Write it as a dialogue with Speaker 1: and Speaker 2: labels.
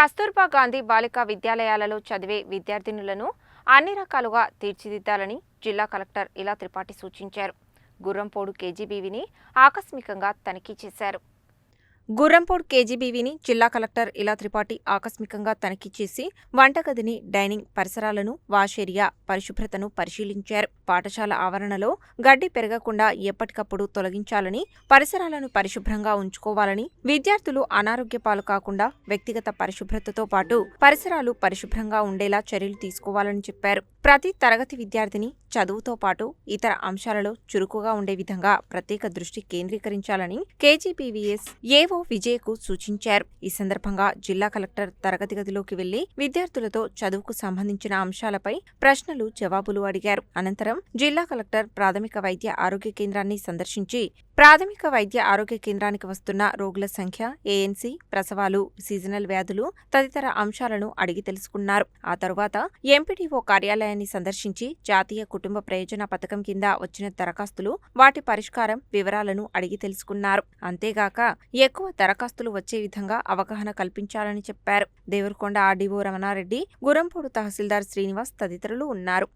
Speaker 1: కస్తూర్బా గాంధీ బాలికా విద్యాలయాలలో చదివే విద్యార్థినులను అన్ని రకాలుగా తీర్చిదిద్దాలని జిల్లా కలెక్టర్ ఇలా త్రిపాఠి సూచించారు. గుర్రంపోడు కేజీబీవిని ఆకస్మికంగా తనిఖీ చేశారు. గుర్రంపూడ్ కేజీబీవీని జిల్లా కలెక్టర్ ఇలా త్రిపాఠి ఆకస్మికంగా తనిఖీ చేసి వంటగదిని డైనింగ్ పరిసరాలను వాష్ ఏరియా పరిశుభ్రతను పరిశీలించారు. పాఠశాల ఆవరణలో గడ్డి పెరగకుండా ఎప్పటికప్పుడు తొలగించాలని పరిసరాలను పరిశుభ్రంగా ఉంచుకోవాలని విద్యార్థులు అనారోగ్య పాలు కాకుండా వ్యక్తిగత పరిశుభ్రతతో పాటు పరిసరాలు పరిశుభ్రంగా ఉండేలా చర్యలు తీసుకోవాలని చెప్పారు. ప్రతి తరగతి విద్యార్థిని చదువుతో పాటు ఇతర అంశాలలో చురుకుగా ఉండే విధంగా ప్రత్యేక దృష్టి కేంద్రీకరించాలని కేజీపీవీఎస్ ఏవో విజయ్కు సూచించారు. ఈ సందర్భంగా జిల్లా కలెక్టర్ తరగతి గదిలోకి వెళ్ళి విద్యార్థులతో చదువుకు సంబంధించిన అంశాలపై ప్రశ్నలు జవాబులు అడిగారు. అనంతరం జిల్లా కలెక్టర్ ప్రాథమిక వైద్య ఆరోగ్య కేంద్రాన్ని సందర్శించి ప్రాథమిక వైద్య ఆరోగ్య కేంద్రానికి వస్తున్న రోగుల సంఖ్య ఏఎన్సీ ప్రసవాలు సీజనల్ వ్యాధులు తదితర అంశాలను అడిగి తెలుసుకున్నారు. ఆ తరువాత ఎంపీడీఓ కార్యాలయాన్ని సందర్శించి జాతీయ కుటుంబ ప్రయోజన పథకం కింద వచ్చిన దరఖాస్తులు వాటి పరిష్కారం వివరాలను అడిగి తెలుసుకున్నారు. అంతేగాక ఎక్కువ దరఖాస్తులు వచ్చే విధంగా అవగాహన కల్పించాలని చెప్పారు. దేవరకొండ ఆర్డీఓ రమణారెడ్డి గురంపూడు తహసీల్దార్ శ్రీనివాస్ తదితరులు ఉన్నారు.